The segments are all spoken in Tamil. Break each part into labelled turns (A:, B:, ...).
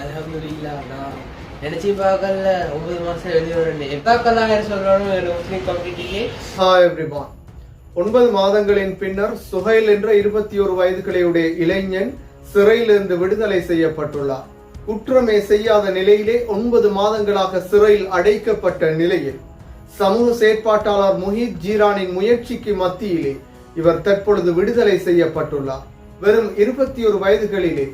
A: அலமதுல்லா நான் நினைச்சு பார்க்கல. ஒன்பது மாசம் எழுதி வரேன் எத்தாக்கெல்லாம் சொல்றானோ முஸ்லீம் கம்யூனிட்டிக்கு
B: ஹாய் ஒன்பது மாதங்களின் பின்னர் சுஹைல் என்ற இருபத்தி ஒரு வயதுகளையுடைய இளைஞன் சிறையிலிருந்து விடுதலை செய்யப்பட்டுள்ளார். குற்றமே செய்யாத நிலையிலே ஒன்பது மாதங்களாக சிறையில் அடைக்கப்பட்ட நிலையில் சமூக செயற்பாட்டாளர் முஹித் ஜீரானின் முயற்சிக்கு மத்தியிலே இவர் தற்பொழுது விடுதலை செய்யப்பட்டுள்ளார். வெறும் இருபத்தி ஒரு வயதுகளிலே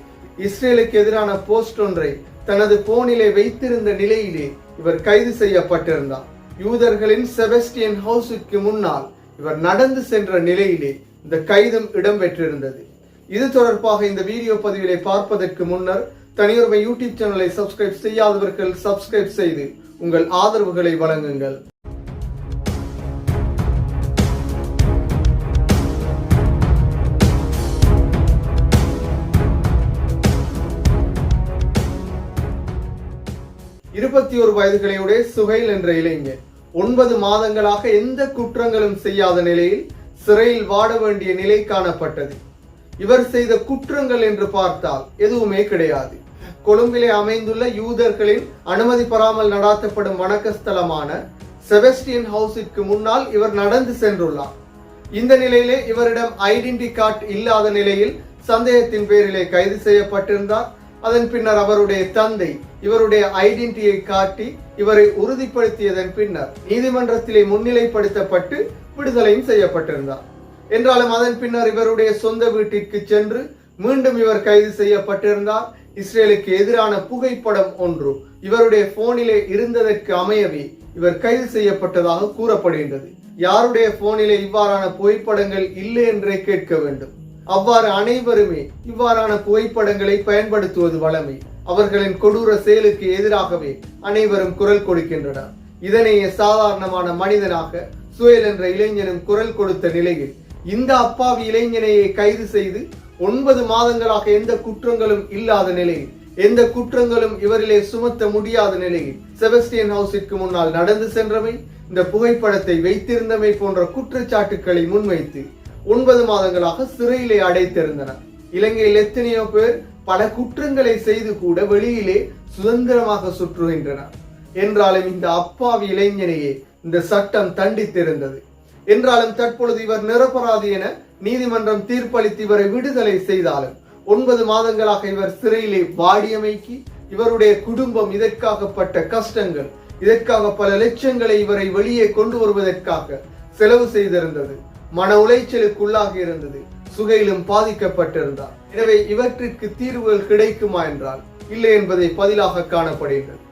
B: இஸ்ரேலுக்கு எதிரான போஸ்ட் ஒன்றை தனது போனிலே வைத்திருந்த நிலையிலே இவர் கைது செய்யப்பட்டிருந்தார். யூதர்களின் செபஸ்டியன் ஹவுஸுக்கு முன்னால் இவர் நடந்து சென்ற நிலையிலே இந்த கைதும் இடம்பெற்றிருந்தது. இது தொடர்பாக இந்த வீடியோ பதிவிலை பார்ப்பதற்கு முன்னர் தனியுரிமை யூடியூப் சேனலை சப்ஸ்கிரைப் செய்யாதவர்கள் சப்ஸ்கிரைப் செய்து உங்கள் ஆதரவுகளை வழங்குங்கள். இருபத்தி ஒரு வயதுகளையுடைய சுகைல் என்ற இளைஞர் ஒன்பது மாதங்களாக எந்த குற்றங்களும் செய்யாத நிலையில் சிறையில் வாட வேண்டிய நிலை காணப்பட்டது. இவர் செய்த குற்றங்கள் என்று பார்த்தால் எதுவுமே கிடையாது. கொழும்பிலே அமைந்துள்ள யூதர்களின் அனுமதி பெறாமல் நடாத்தப்படும் வணக்கஸ்தலமான செபஸ்டியன் ஹவுஸிற்கு முன்னால் இவர் நடந்து சென்றுள்ளார். இந்த நிலையிலே இவரிடம் ஐடென்டி கார்டு இல்லாத நிலையில் சந்தேகத்தின் பேரிலே கைது செய்யப்பட்டிருந்தார். அதன் பின்னர் அவருடைய தந்தை இவருடைய ஐடென்டிட்டியை காட்டி இவரை உறுதிப்படுத்தியதன் பின்னர் நீதிமன்றத்திலே முன்னிலைப்படுத்தப்பட்டு விடுதலையும் செய்யப்பட்டிருந்தார். என்றாலும் அதன் பின்னர் இவருடைய சொந்த வீட்டிற்கு சென்று மீண்டும் இவர் கைது செய்யப்பட்டிருந்தார். இஸ்ரேலுக்கு எதிரான புகைப்படம் ஒன்று இவருடைய போனிலே இருந்ததற்கு அமையவே இவர் கைது செய்யப்பட்டதாக கூறப்படுகின்றது. யாருடைய போனிலே இவ்வாறான புகைப்படங்கள் இல்லை என்றே கேட்க வேண்டும். அவ்வாறு அனைவருமே இவ்வாறான புகைப்படங்களை பயன்படுத்துவது வளமை அவர்களின் கொடூர செயலுக்கு எதிராகவே அனைவரும் குரல் கொடுக்கின்றனர். இதனையே சாதாரணமான மனிதனாக சுயல் என்ற இளைஞனும் குரல் கொடுத்த நிலையில் இந்த அப்பாவி இளைஞனையை கைது செய்து ஒன்பது மாதங்களாக எந்த குற்றங்களும் இல்லாத நிலையில் எந்த குற்றங்களும் இவரிலே சுமத்த முடியாத நிலையில் செபஸ்டியன் ஹவுஸிற்கு முன்னால் நடந்து சென்றவை இந்த புகைப்படத்தை வைத்திருந்தமை போன்ற குற்றச்சாட்டுக்களை முன்வைத்து ஒன்பது மாதங்களாக சிறையிலே அடைத்திருந்தனர். இலங்கையில் எத்தனையோ பேர் பல குற்றங்களை செய்து கூட வெளியிலே சுதந்திரமாக சுற்றுகின்றனர் என்றாலும் இந்த அப்பாவி இளைஞனையே இந்த சட்டம் தண்டித்திருந்தது. என்றாலும் தற்பொழுது இவர் நிரபராதி என நீதிமன்றம் தீர்ப்பளித்து இவரை விடுதலை செய்தாலும் ஒன்பது மாதங்களாக இவர் சிறையிலே வாடியமைக்கு இவருடைய குடும்பம் இதற்காகப்பட்ட கஷ்டங்கள் இதற்காக பல லட்சங்களை இவரை வெளியே கொண்டு வருவதற்காக செலவு செய்திருந்தது. மன உளைச்சலுக்குள்ளாக இருந்தது. சுகையிலும் பாதிக்கப்பட்டிருந்தார். எனவே இவற்றிற்கு தீர்வுகள் கிடைக்குமா என்றால் இல்லை என்பதை பதிலாக காணப்படுகின்றது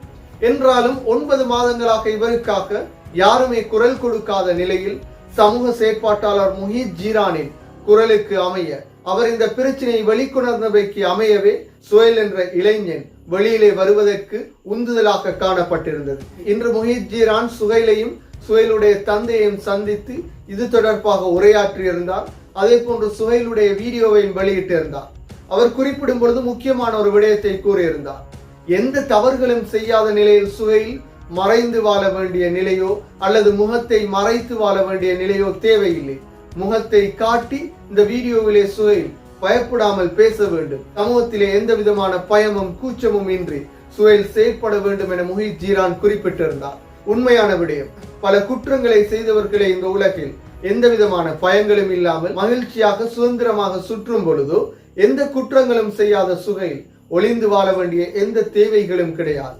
B: என்றாலும் ஒன்பது மாதங்களாக இவருக்காக யாருமே குரல் கொடுக்காத நிலையில் சமூக செயற்பாட்டாளர் முஹீத் ஜீரானின் குரலுக்கு அமைய அவர் இந்த பிரச்சனையை வெளிக்கொணர்ந்தவைக்கு அமையவே சுயல் என்ற இளைஞன் வெளியிலே வருவதற்கு உந்துதலாக காணப்பட்டிருந்தது. இன்று முஹித் ஜீரான் சுகைலையும் சுயலுடைய தந்தையையும் சந்தித்து இது தொடர்பாக உரையாற்றியிருந்தார். அதே போன்று சுகைலுடைய வீடியோவையும் வெளியிட்டிருந்தார். அவர் குறிப்பிடும் பொழுது முக்கியமான ஒரு விடயத்தை கூறியிருந்தார். எந்த தவறுகளும் செய்யாத நிலையில் சுகையில் மறைந்து வாழ வேண்டிய நிலையோ அல்லது முகத்தை மறைத்து வாழ வேண்டிய நிலையோ தேவையில்லை. முகத்தை காட்டி இந்த வீடியோவிலே சுவையில் பயப்படாமல் பேச வேண்டும். சமூகத்திலே எந்த விதமான பயமும் கூச்சமும் இன்றி சுயல் செயற்பட வேண்டும் என முஹித் ஜீரான் குறிப்பிட்டிருந்தார். உண்மையான விடயம். பல குற்றங்களை செய்தவர்களே இந்த உலகில். எந்த விதமான பயங்களும் இல்லாமல் மகிழ்ச்சியாக சுதந்திரமாக சுற்றும் பொழுதோ எந்த குற்றங்களும் செய்யாத சுகையில் ஒளிந்து வாழ வேண்டிய எந்த தேவைகளும் கிடையாது.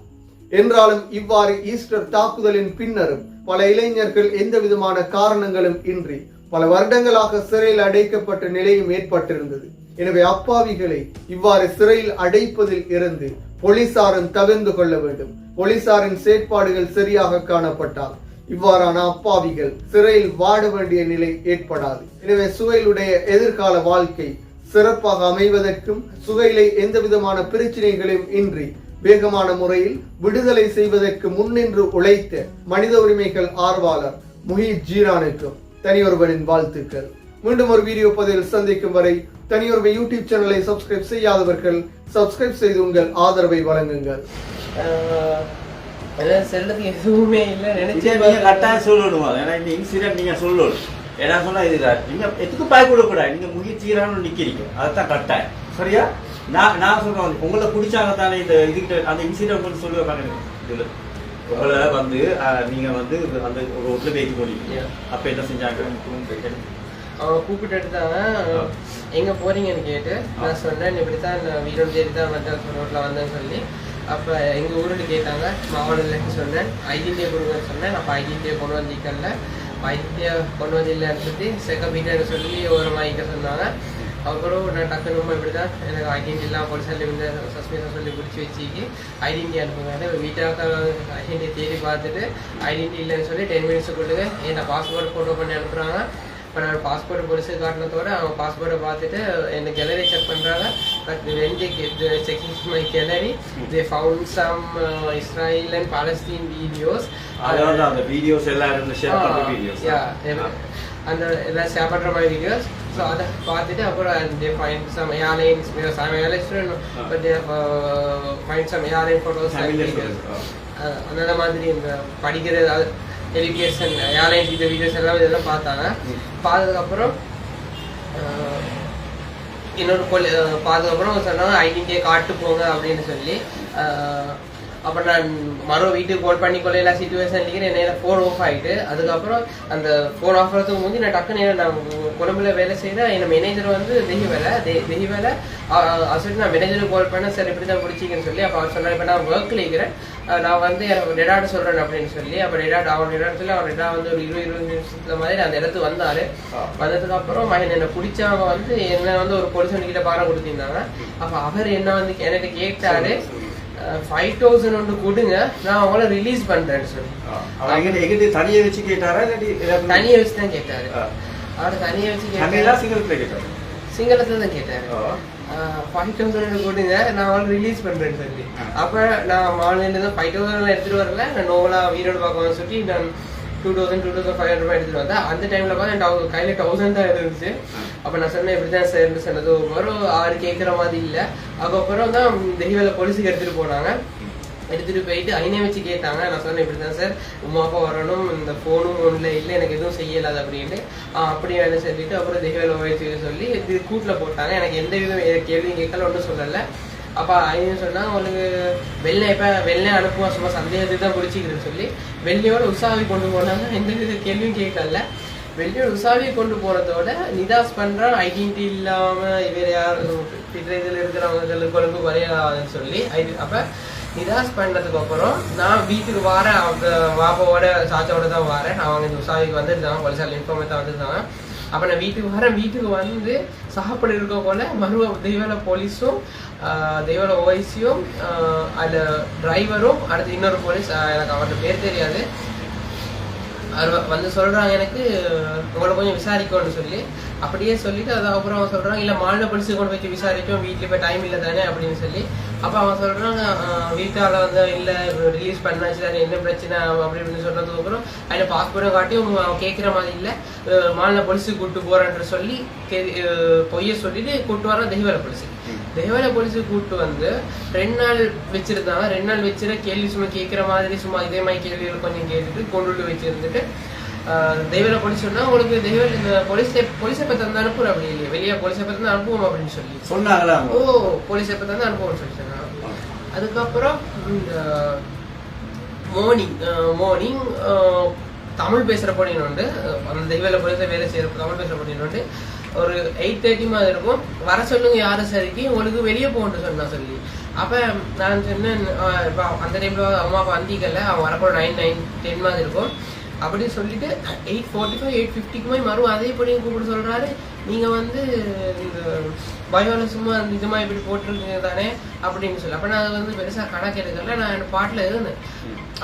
B: என்றாலும் இவ்வாறு ஈஸ்டர் தாக்குதலின் பின்னரும் பல இளைஞர்கள் எந்த விதமான காரணங்களும் இன்றி பல வருடங்களாக சிறையில் அடைக்கப்பட்ட நிலையும் ஏற்பட்டிருந்தது. எனவே அப்பாவிகளை இவ்வாறு சிறையில் அடைப்பதில் இருந்து போலீசாரும் தவிர்ந்து கொள்ள வேண்டும். போலீசாரின் செயற்பாடுகள் சரியாக காணப்பட்டால் இவ்வாறான அப்பாவிகள் சிறையில் வாட வேண்டிய நிலை ஏற்படாது. எனவே சுவையிலுடைய எதிர்கால வாழ்க்கை சிறப்பாக அமைவதற்கும் சுவையிலை எந்த விதமான பிரச்சனைகளையும் இன்றி வேகமான முறையில் விடுதலை செய்வதற்கு முன்னின்று உழைத்த மனித உரிமைகள் ஆர்வலர் முஹித் ஜீரானுக்கும் தனியொருவரின் வாழ்த்துக்கள். மீண்டும் ஒரு வீடியோ பதிவில் சந்திக்கும் வரை தனியொருவை யூடியூப் சேனலை சப்ஸ்கிரைப் செய்யாதவர்கள் சப்ஸ்கிரைப் செய்து உங்கள் ஆதரவை வழங்குங்கள்.
A: அதான் செல்லதுக்கு எதுவுமே இல்லை நினைச்சு
C: நிச்சயம் நீங்க கட்டாயம் சொல்லணும். ஏன்னா இந்த இன்சிடென்ட் நீங்க சொல்லணும். ஏன்னா சொன்னா இது நீங்க எதுக்கு பயப்படக்கூடாது நீங்க முயற்சிகளான நிக்கிறீங்க. அதுதான் கட்டாயம். சரியா? நான் நான் சொல்றேன் உங்களை பிடிச்சாங்க தானே இந்த இதுக்கிட்ட அந்த இன்சிடென்ட் வந்து சொல்லுவ பாருங்க. இதுல உங்களை வந்து அஹ், நீங்க வந்து அந்த ஒரு ரோட்ல வெயிட் போனீங்க. அப்ப என்ன செஞ்சாங்க?
A: அவங்க கூப்பிட்டு எடுத்தாங்க எங்க போறீங்கன்னு கேட்டு நான் சொன்னேன் இப்படித்தான் நான் வீரோட தேடி தான் வந்து ரோட்ல வந்தேன்னு சொல்லி. அப்போ எங்கள் ஊருக்கு கேட்டாங்க மாவட்டத்தில் சொன்னேன். ஐடென்டிட்டியை கொடுங்கன்னு சொன்னேன். அப்போ ஐடென்டிட்டியை கொண்டு வந்திக்கல ஐடென்டிட்டியை கொண்டு வந்தில்லன்னு சொல்லி செக்க வீட்டை சொல்லி ஒரு வாங்கிக்க சொன்னாங்க. அப்புறம் நான் டக்குனு இப்படி தான் எனக்கு ஐடென்டி எல்லாம் போலீஸில் இருந்து சொல்லி பிடிச்சி வச்சுக்கி ஐடென்டி அனுப்புங்க வீட்டாக்க ஐடென்டி தேடி பார்த்துட்டு ஐடென்டி இல்லைன்னு சொல்லி டென் மினிட்ஸுக்குள்ளே என் பாஸ்போர்ட் ஃபோட்டோ பண்ணி அனுப்புகிறாங்க இப்போ நான் பாஸ்போர்ட் பொலிசு காட்டினதோட அவங்க பாஸ்போர்ட்டை பார்த்துட்டு என்ன கேலரி செக் பண்ணுறாங்க but when they checking my gallery they found some Israel and Palestine videos
C: அதாவது அந்த வீடியோஸ் எல்லாம் இருந்து ஷேர் பண்ற வீடியோஸ்
A: அந்த எல்லாம் ஷேர் பண்ணுற மாதிரி வீடியோஸ் ஸோ அதை பார்த்துட்டு அப்புறம் they find some airlines some airlines but they find some airline photos அந்த மாதிரி இந்த படிக்கிறது எஜுகேஷன் ஏர்லைன்ஸ் இந்த வீடியோஸ் எல்லாம் இதெல்லாம் பார்த்தாங்க. பார்த்ததுக்கப்புறம் இன்னொரு கொல் பார்த்ததுக்கப்புறம் சொன்னாங்க ஐடென்டிட்டியை காட்டு போங்க அப்படின்னு சொல்லி. அப்போ நான் மறு வீட்டுக்கு கால் பண்ணி கொள்ளையில சுச்சுவேஷன் என்ன ஃபோன் ஆஃப் ஆயிட்டு அதுக்கப்புறம் அந்த ஃபோன் ஆஃப் ஆகிறதுக்கு முந்தி நான் டக்குன்னு நான் கொழும்புல வேலை செய்கிறேன் என் மேனேஜர் வந்து தெஹி வேலை தெஹி வேலை சொல்லிட்டு நான் மேனேஜருக்கு கால் பண்ணேன் சார் இப்படி தான் பிடிச்சிங்கன்னு சொல்லி அப்போ அவர் சொன்னார் இப்போ நான் ஒர்க்கில் இருக்கிறேன். நான் வந்து எனக்கு டெடாட்ட சொல்கிறேன் அப்படின்னு சொல்லி அப்போ டெடாட் அவன் இடத்துல அவர் டெடா வந்து ஒரு இருபது இருபது நிமிஷத்துல மாதிரி அந்த இடத்துக்கு வந்தார். வந்ததுக்கு அப்புறம் மகன் என்னை பிடிச்சவங்க வந்து என்ன வந்து ஒரு போலீஸ் கிட்ட பாரம் கொடுத்திருந்தாங்க. அப்போ அவர் என்ன வந்து எனக்கு கேட்டாரு ஃபைவ் தௌசண்ட் ஒன்று கொடுங்க. நான் அவங்கள ரிலீஸ் பண்றேன்னு சொல்லி
C: எங்கிட்ட எங்கிட்ட தனியை வச்சு கேட்டாரா இல்லாட்டி ஏதாவது-
A: தனியை வச்சு தான் கேட்டாரு. அவர் தனியை வச்சு கேட்டாரு.
C: சிங்களத்துல கேட்டாரு?
A: சிங்களத்துல தான் கேட்டாரு. ஃபைவ் தௌசண்ட் கொடுங்க நான் அவளை ரிலீஸ் பண்றேன்னு சொல்லி. அப்ப நான் மாநில தான் ஃபைவ் தௌசண்ட் எடுத்துட்டு வரல நான் நோவலா வீரோடு பார்க்கணும்னு சொல்லி நான் two thousand two thousand five hundred எடுத்துட்டு வந்தேன். அந்த டைம்ல பார்த்து என் கையில தௌசண்ட் தான் இருந்துச்சு. அப்போ நான் சொன்னேன் இப்படி தான் சார் சொன்னது வரும். ஆறு கேட்குற மாதிரி இல்லை. அதுக்கப்புறம் தான் தெய்வல போலீஸுக்கு எடுத்துட்டு போனாங்க. எடுத்துட்டு போயிட்டு ஐநே வச்சு கேட்டாங்க. நான் சொன்னேன் இப்படி தான் சார் உமா அப்பா வரணும். இந்த ஃபோனும் ஒன்றில் இல்லை. எனக்கு எதுவும் செய்யலாது அப்படின்ட்டு. அப்படி வேலை சொல்லிட்டு அப்புறம் தெய்வல வயசு சொல்லி இது கூட்டில் போட்டாங்க. எனக்கு எந்த விதம் கேள்வியும் கேட்கல ஒன்றும் சொல்லலை. அப்போ ஐயோ சொன்னாங்க உங்களுக்கு வெள்ளை எப்போ வெள்ளை அனுப்புவோம் சும்மா சந்தேகத்துக்கு தான் பிடிச்சிக்கிறேன்னு சொல்லி வெள்ளையோட உசாவி கொண்டு போனாங்க. எந்த வித கேள்வியும் கேட்கல. வெள்ளையோட உசாவி கொண்டு போறதோட நிதாஸ் பண்றான் ஐடென்டி இல்லாம இவர் யார்? பிற இதில் இருக்கிறவங்களுக்கு கொழும்பு குறையாதுன்னு சொல்லி ஐடி அப்ப நிதாஸ் பண்ணதுக்கு அப்புறம் நான் வீட்டுக்கு வாரேன். அவங்க வாப்பாவோட சாச்சாவோட தான் வாரேன். நான் அவங்க இந்த உசாவிக்கு வந்துருந்தாங்க போலீஸால் இன்ஃபார்மே தான் வந்துருந்தாங்க. அப்போ நான் வீட்டுக்கு வரேன் வீட்டுக்கு வந்து சாப்பிட இருக்க போல மறுவ தெய்வல போலீஸும் தெய்வல ஓய்ஸியும் அதில் டிரைவரும் அடுத்து இன்னொரு போலீஸ் எனக்கு அவரோட பேர் தெரியாது. அவர் வந்து சொல்கிறாங்க எனக்கு உங்களை கொஞ்சம் விசாரிக்கணும்னு சொல்லி. அப்படியே சொல்லிட்டு அதுக்கப்புறம் அவங்க சொல்கிறாங்க இல்லை மாநில போலீஸுக்கு கொண்டு போய் விசாரிக்கும் வீட்டில் போய் டைம் இல்லை தானே அப்படின்னு சொல்லி. அப்ப அவன் சொல்றாங்க ஆஹ் வீட்டால வந்து இல்ல ரிலீஸ் பண்ணாச்சு தானே என்ன பிரச்சனை அப்படி இப்படின்னு சொன்னதுக்கு அப்புறம் அதில் பாஸ்போர்ட்டை காட்டி அவன் கேட்குற மாதிரி இல்லை. மாநில போலீஸுக்கு கூட்டு போறேன்ற சொல்லி பொய்ய சொல்லிட்டு கூட்டு வர தெய்வல போலீஸ் தெய்வல போலீஸுக்கு கூட்டு வந்து ரெண்டு நாள் வச்சிருந்தாங்க ரெண்டு நாள் வச்சிருந்த கேள்வி சும்மா கேட்குற மாதிரி சும்மா இதே மாதிரி கேள்விகள் கொஞ்சம் கேட்டுட்டு கொண்டு வந்து வச்சிருந்துட்டு தெய்வல போலீஸ் சொன்னா உங்களுக்கு தெய்வ போலீஸ் போலீஸை பத்தி வந்து அனுப்புற அப்படி இல்லையா. வெளியே போலீஸை பத்தி தான் அனுப்புவோம் அப்படின்னு சொல்லி.
C: சொன்னாங்களா
A: ஓ போலீஸை பத்தி தான் அனுப்புவோம்னு சொல்லி அதுக்கப்புறம் இந்த மார்னிங் மார்னிங் தமிழ் பேசுகிற பொண்ணின் உண்டு. அந்த தெய்வல பொழுது வேலை செய்கிற தமிழ் பேசுகிற பொண்ணின் உண்டு. ஒரு எயிட் தேர்ட்டி மாதிரி இருக்கும். வர சொல்லுங்க யாரும் சரிக்கு? உங்களுக்கு வெளியே போகணும்னு சொன்னா சொல்லி. அப்போ நான் சொன்னேன் இப்போ அந்த டைமில் அம்மா அப்பா வந்திக்கல அவன் வரப்போ நைன் நைன் டென் மாதிரி இருக்கும். அப்படின்னு சொல்லிட்டு எயிட் ஃபார்ட்டி ஃபைவ் எயிட் ஃபிஃப்டிக்கு போய் மறுபடியும் அதே பொண்ணையும் கூப்பிட்டு சொல்கிறாரு நீங்கள் வந்து இந்த பயோல சும்மா இந்த இப்படி போட்டிருக்கீங்க தானே அப்படின்னு சொல்லி. அப்போ நான் அது வந்து பெருசாக கணக்கு எடுக்கல. நான் என் பாட்டில் இருந்தேன்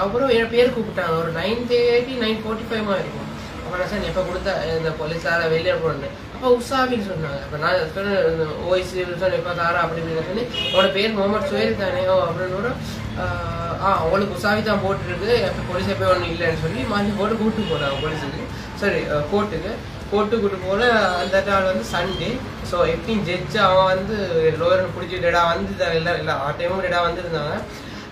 A: அப்புறம் என் பேர் கூப்பிட்டாங்க. ஒரு nine thirty nine forty five மாதிரி இருக்கும். அப்போ நான் சார் எப்போ கொடுத்தா இந்த போலீஸார வெளியே போனேன் அப்போ உஷாவின்னு சொன்னாங்க அப்போ நான் சொன்னேன் ஓய்சி சொன்னேன். எப்போ தாரா அப்படின்னு சொல்லி அவனோட பேர் முகமது சுயல் தானே? ஓ அப்படின்னு ஆ அவங்களுக்கு உஷாவி தான் போட்டிருக்கு அப்போ போலீஸ் எப்போ ஒன்றும் இல்லைன்னு சொல்லி மாற்றி போட்டு கூப்பிட்டு போனாங்க போலீஸுக்கு. சாரி கோர்ட்டுக்கு. கோர்ட்டு கூட்டு போல அந்த நாள் வந்து சண்டே ஸோ எப்பயும் ஜட்ஜு அவன் வந்து லோயர் பிடிச்சி டேடா வந்து இல்லை இல்லை ஆ டைமும் டேடா வந்திருந்தாங்க.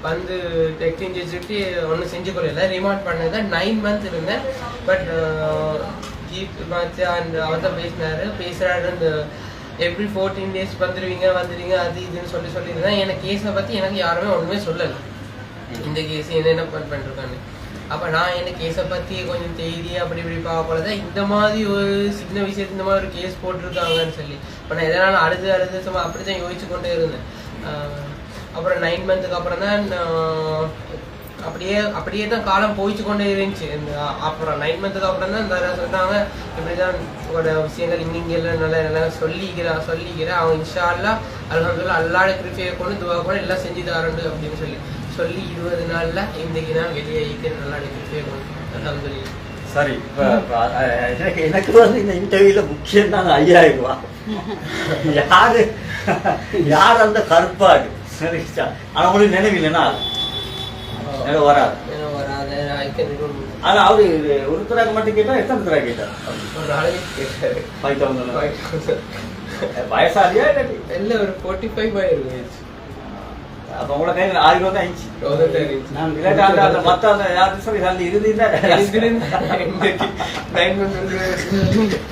A: வந்து டெக்டிங் ஜட்ஜிட்டு ஒன்றும் செஞ்சு கொள்ளல ரிமாண்ட் பண்ணது நைன் மந்த் இருந்தேன். பட் கீப் மச்சா அண்ட் அவர் தான் பேசினாரு. பேசுகிறாரு அந்த எப்படி ஃபோர்டீன் டேஸ் வந்துடுவீங்க வந்துடுவீங்க அது இதுன்னு சொல்லி சொல்லியிருந்தேன் எனக்கு கேஸை பற்றி எனக்கு யாருமே ஒன்றுமே சொல்லலை. இந்த கேஸ் என்னென்ன பண்ண பண்ணிருக்கான்னு அப்போ நான் என்ன கேஸை பற்றி கொஞ்சம் தேதி அப்படி இப்படி பார்க்கல தான் இந்த மாதிரி ஒரு சின்ன விஷயத்து இந்த மாதிரி ஒரு கேஸ் போட்டிருக்காங்கன்னு சொல்லி. இப்போ நான் எதனால அழுது அழுது சும்மா அப்படி தான் யோசிச்சு கொண்டே இருந்தேன். அப்புறம் நைன் மந்த்துக்கு அப்புறம் தான் நான் அப்படியே அப்படியே தான் காலம் போயிச்சு கொண்டே இருந்துச்சு. இந்த அப்புறம் நைன் மந்த்துக்கு அப்புறம் தான் இந்த சொன்னாங்க இப்படிதான் உங்களோட விஷயங்கள் இங்க எல்லாம் நல்லா நல்லா சொல்லிக்கிறா சொல்லிக்கிறா. அவங்க இன்ஷா அல்லா அல்ஹம்துலில்லாஹ் அல்லாட கிருஃபியை கொண்டு துவா கூட எல்லாம் செஞ்சு தரண்டு அப்படின்னு சொல்லி சொல்லி இருபது நாள்ல இன்னைக்கு நான் வெளியே இருக்கிற அல்லாட கிருஃபியை கொண்டு அல்ஹம்துலில்லாஹ்.
C: சரி எனக்கு எனக்கு வந்து இந்த இன்டர்வியூல முக்கியம் தான் ஐயாயிரம் ரூபா யாரு யார் அந்த கருப்பாடு? சரி சார். ஆனா உங்களுக்கு நினைவில்லைன்னா நினைவு வராது.
A: ஏன்னா வராத.
C: ஆனா அவரு ஒரு மட்டும் கேட்டா எத்தனை கேட்டார்?
A: ஒரு நாளைக்கு கேட்டாரு.
C: ஃபைவ் தௌசண்ட் வயசாலியா
A: இல்லை ஒரு ஃபோர்ட்டி ஃபைவ் ஆயிருக்கு
C: அப்ப உங்களை கையில் ஆயிரம் ரூபாய்
A: தௌசண்ட்
C: நான் இல்லாட்டி அந்த அந்த மத்த அந்த யாரும் சொல்லி அதில் இருந்தீங்கன்னா